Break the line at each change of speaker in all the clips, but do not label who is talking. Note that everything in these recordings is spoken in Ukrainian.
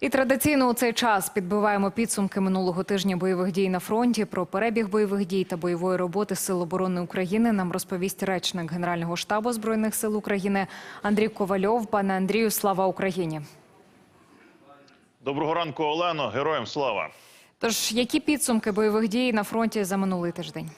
І традиційно у цей час підбиваємо підсумки минулого тижня бойових дій на фронті. Про перебіг бойових дій та бойової роботи Сил оборони України нам розповість речник Генерального штабу збройних сил України Андрій Ковальов. Пане Андрію, слава Україні!
Доброго ранку, Олено. Героям слава.
Тож, які підсумки бойових дій на фронті за минулий тиждень?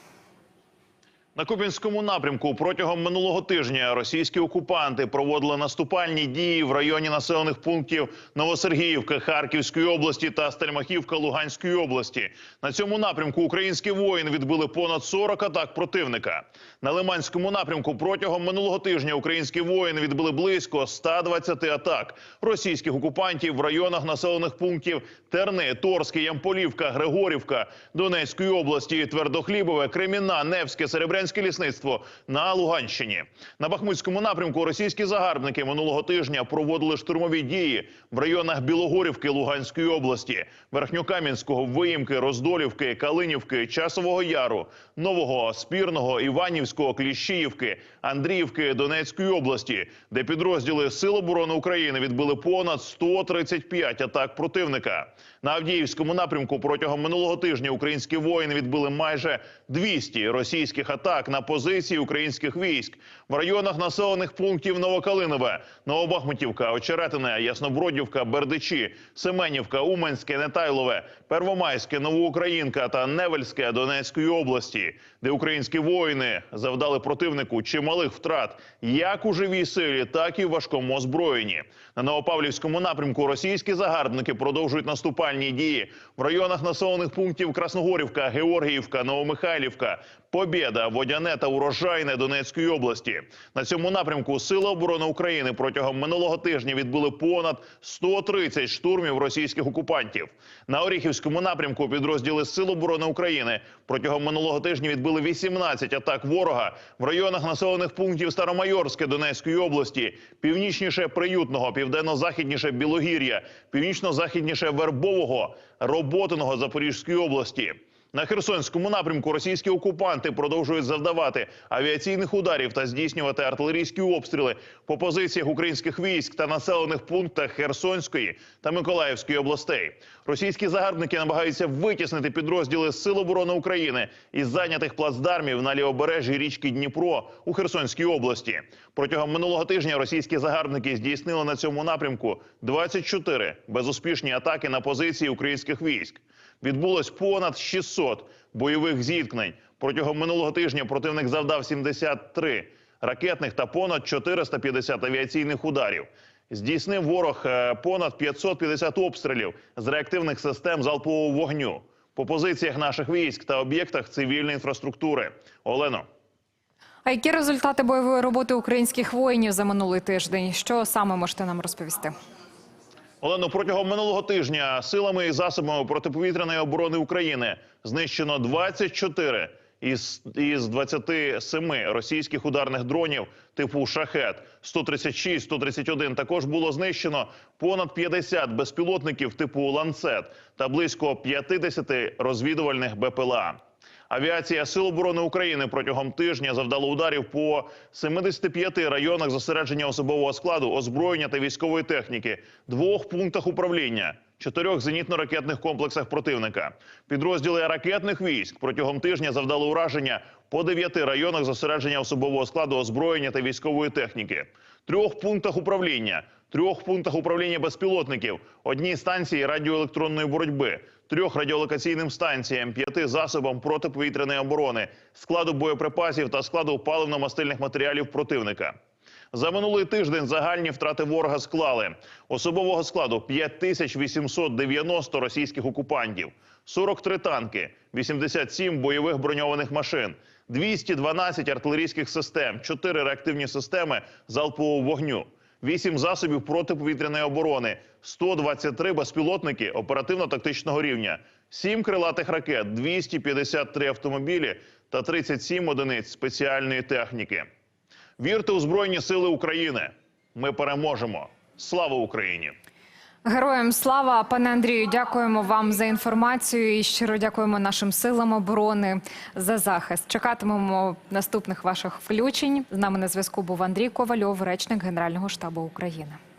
На Куп'янському напрямку протягом минулого тижня російські окупанти проводили наступальні дії в районі населених пунктів Новосергіївка Харківської області та Стельмахівка Луганської області. На цьому напрямку українські воїни відбили понад 40 атак противника. На Лиманському напрямку протягом минулого тижня українські воїни відбили близько 120 атак російських окупантів в районах населених пунктів Терни, Торське, Ямполівка, Григорівка Донецької області, Твердохлібове, Креміна, Невське, Серебрянське лісництво на Луганщині. На Бахмутському напрямку російські загарбники минулого тижня проводили штурмові дії в районах Білогорівки Луганської області, Верхньокам'янського, Виїмки, Роздолівки, Калинівки, Часового Яру, Нового, Спірного, Іванівського, Кліщіївки, Андріївки Донецької області, де підрозділи Сил оборони України відбили понад 135 атак противника. На Авдіївському напрямку протягом минулого тижня українські воїни відбили майже 200 російських атак на позиції українських військ в районах населених пунктів Новокалинове, Новобахмутівка, Очеретине, Яснобродівка, Бердичі, Семенівка, Уманське, Нетайлове, Первомайське, Новоукраїнка та Невельське Донецької області, де українські воїни завдали противнику чималих втрат як у живій силі, так і в важкому озброєнні. На Новопавлівському напрямку російські загарбники продовжують наступальні дії в районах населених пунктів Красногорівка, Георгіївка, Новомихайлівка, Побєда, Водяне та Урожайне Донецької області. На цьому напрямку Сили оборони України протягом минулого тижня відбули понад 130 штурмів російських окупантів. На Оріхівському напрямку підрозділи Сил оборони України протягом минулого тижня відбили 18 атак ворога в районах населених пунктів Старомайорське Донецької області, північніше Приютного, південно-західніше Білогір'я, північно-західніше Вербового, Роботиного Запорізької області. На Херсонському напрямку російські окупанти продовжують завдавати авіаційних ударів та здійснювати артилерійські обстріли по позиціях українських військ та населених пунктах Херсонської та Миколаївської областей. Російські загарбники намагаються витіснити підрозділи Сил оборони України із зайнятих плацдармів на лівобережжі річки Дніпро у Херсонській області. Протягом минулого тижня російські загарбники здійснили на цьому напрямку 24 безуспішні атаки на позиції українських військ. Відбулось понад 600 бойових зіткнень. Протягом минулого тижня противник завдав 73 ракетних та понад 450 авіаційних ударів. Здійснив ворог е, понад 550 обстрілів з реактивних систем залпового вогню по позиціях наших військ та об'єктах цивільної інфраструктури. Олено.
А які результати бойової роботи українських воїнів за минулий тиждень? Що саме можете нам розповісти?
Олено, протягом минулого тижня силами і засобами протиповітряної оборони України знищено 24 із, із 27 російських ударних дронів типу «Шахет». 136, 131 також було знищено понад 50 безпілотників типу «Ланцет» та близько 50 розвідувальних БПЛА. Авіація Сил оборони України протягом тижня завдала ударів по 75 районах зосередження особового складу, озброєння та військової техніки, двох пунктах управління, чотирьох зенітно-ракетних комплексах противника. Підрозділи ракетних військ протягом тижня завдали ураження по дев'яти районах зосередження особового складу, озброєння та військової техніки, трьох пунктах управління, трьох пунктах управління безпілотників, одній станції радіоелектронної боротьби, трьох радіолокаційним станціям, п'яти засобам протиповітряної оборони, складу боєприпасів та складу паливно-мастильних матеріалів противника. За минулий тиждень загальні втрати ворога склали особового складу 5890 російських окупантів, 43 танки, 87 бойових броньованих машин, 212 артилерійських систем, 4 реактивні системи залпового вогню. 8 засобів протиповітряної оборони, 123 безпілотники оперативно-тактичного рівня, 7 крилатих ракет, 253 автомобілі та 37 одиниць спеціальної техніки. Вірте у Збройні Сили України. Ми переможемо. Слава Україні!
Героям слава, пане Андрію, дякуємо вам за інформацію і щиро дякуємо нашим силам оборони за захист. Чекатимемо наступних ваших включень. З нами на зв'язку був Андрій Ковальов, речник Генерального штабу України.